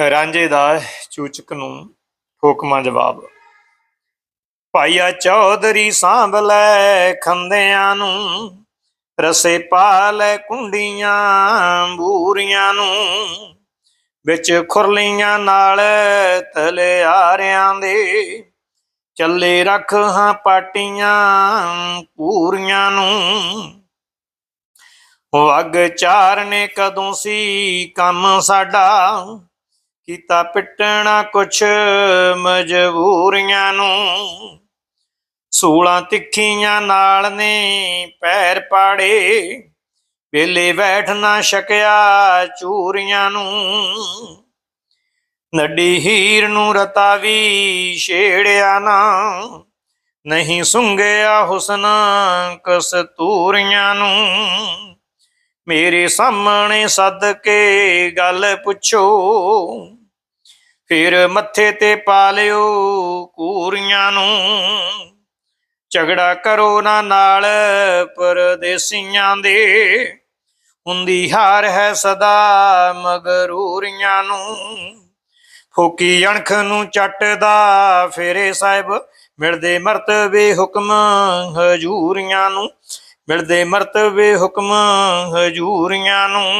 ਰਾਂਝੇ ਦਾ ਚੂਚਕ ਨੂੰ ਠੋਕਮਾ ਜਵਾਬ। ਭਾਈਆ ਚੌਧਰੀ ਸਾਂਭ ਲੈ ਖੰਦਿਆਂ ਨੂੰ, ਰਸੇ ਪਾ ਲੈ ਕੁੰਡੀਆਂ ਬੂਰੀਆਂ ਨੂੰ, ਵਿੱਚ ਖੁਰਲੀਆਂ ਨਾਲ ਤਲੇ ਆਰਿਆਂ ਦੇ, ਚੱਲੇ ਰੱਖ ਹਾਂ ਪਾਟੀਆਂ ਪੂਰੀਆਂ ਨੂੰ। ਵਗ ਚਾਰਨੇ ਕਦੋਂ ਸੀ ਕੰਮ ਸਾਡਾ ਕੀਤਾ ਪਿੱਟਣਾ ਕੁਛ ਮਜਬੂਰੀਆਂ ਨੂੰ। ਸੂਲਾਂ ਤਿੱਖੀਆਂ ਨਾਲ ਨੇ ਪੈਰ ਪਾੜੇ। ਵੇਲੇ ਬੈਠ ਨਾ ਸ਼ਕਿਆ ਚੂਰੀਆਂ ਨੂੰ। ਨੱਡੀ ਹੀਰ ਨੂੰ ਰਤਾ ਵੀ ਛੇੜਿਆ ਨਾ। ਨਹੀਂ ਸੁੰਗਿਆ ਹੁਸਨ ਕਸਤੂਰੀਆਂ ਨੂੰ। ਮੇਰੇ ਸਾਹਮਣੇ ਸੱਦ ਕੇ ਗੱਲ ਪੁੱਛੋ। ਫਿਰ ਮੱਥੇ ਤੇ ਪਾ ਲਿਓ ਕੂਰੀਆਂ ਨੂੰ। ਝਗੜਾ ਕਰੋ ਨਾ ਨਾਲ ਪਰਦੇਸੀਆਂ ਦੇ। ਹੁੰਦੀ ਹਾਰ ਹੈ ਸਦਾ ਮਗਰੂਰੀਆਂ ਨੂੰ। ਫੋਕੀ ਅਣਖ ਨੂੰ ਚੱਟਦਾ ਫੇਰੇ ਸਾਹਿਬ। ਮਿਲਦੇ ਮਰਤਬੇ ਹੁਕਮ ਹਜੂਰੀਆਂ ਨੂੰ। ਮਿਲਦੇ ਮਰਤਬੇ ਹੁਕਮ ਹਜੂਰੀਆਂ ਨੂੰ।